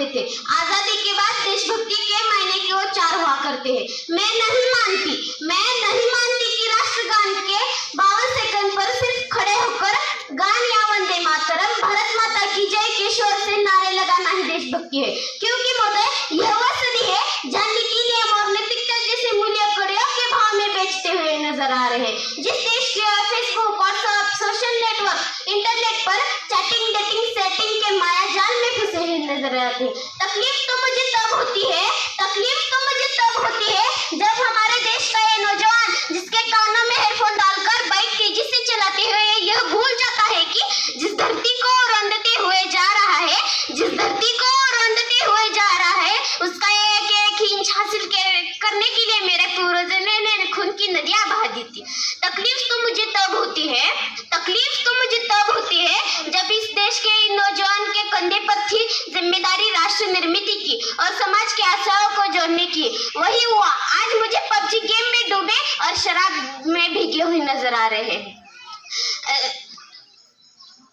मांगते थे। आज़ादी के बाद देशभक्ति के मायने के वो चार हुआ करते हैं। मैं नहीं मानती, मैं नहीं मानती कि राष्ट्रगान के बावन सेकंड पर सिर्फ़ खड़े होकर गान या वंदे मातरम, भारत माता की जय के शोर से नारे लगाना ही देशभक्ति है। क्योंकि हुए हूँ। तकलीफ़ तो मुझे तब होती है तकलीफ़ तो मुझे तब होती है जब हमारे देश का ये नौजवान जिसके कानों में हेडफोन डालकर बाइक तेज़ी से चलाते हुए यह भूल जाता है कि जिस धरती को रंधते हुए जा रहा है जिस धरती को रंधते हुए जा रहा है उसका एक एक इंच हासिल के- करने के लिए मेरे पूर्वजों ने ने खून की नदियाँ बहा दी थी तकलीफ़ तो मुझे तब होती है तकलीफ़ तो मुझे तब होती है जब इस देश के इन नौजवान के कंधे पर थी ज़िम्मेदारी राष्ट्र निर्मित की और समाज की आशाओं को जोड़ने की। वही हुआ। आज मुझे पबजी गेम में डूबे और शराब में भीगे हुए नज़र आ रहे हैं।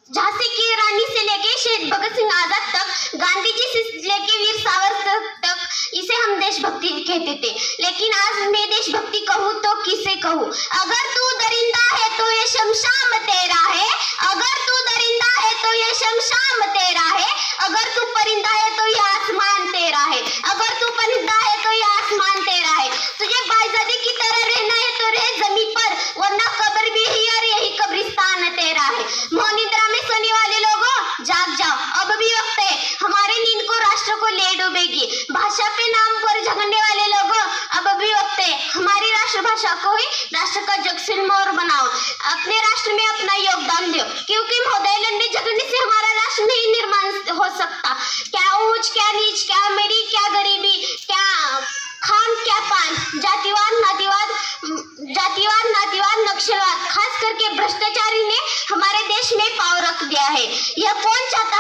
झांसी की रानी से लेके शहीद भगत सिंह आज़ाद तक, गांधी जी से लेके वीर सावरकर तक, इसे हम देशभक्ति कहते थे। लेकिन आज मैं देशभक्ति कहूँ तो किसे कहूँ? अगर तू दरिंदा है तो ये शमशाम तेरा है अगर तू दरिंदा है तो ये शमशाम तेरा है अगर तू परिंदा है तो ये आसमान तेरा है अगर तू परिंदा है तो ये आसमान तेरा है तुझे बाइजादी की तरह रहना है तो रह ज़मीन पर वरना कब्र भी ही और यही कब्रिस्तान तेरा है मोनिद्रा में सोने वाले लोगों जाग जाओ अब भी वक्त है हमारे नींद को राष्ट्र को ले डूबेगी भाषा पे नाम पर झगड़ने वाले लोगों अब भी वक्त है राष्ट्रभाषा को ही राष्ट्र का जगसीन मोर बनाओ। अपने राष्ट्र में अपना योगदान दो क्योंकि महोदय लंबे झगड़ने से हमारा राष्ट्र नहीं निर्माण हो सकता। क्या ऊंच, क्या नीच, क्या अमीरी, क्या गरीबी, क्या खान, क्या पान, जातिवाद, नातिवाद जातिवाद, नातिवाद, नक्सलवाद, खास करके भ्रष्टाचारी ने हमारे देश में पाव रख दिया है। यह कौन चाहता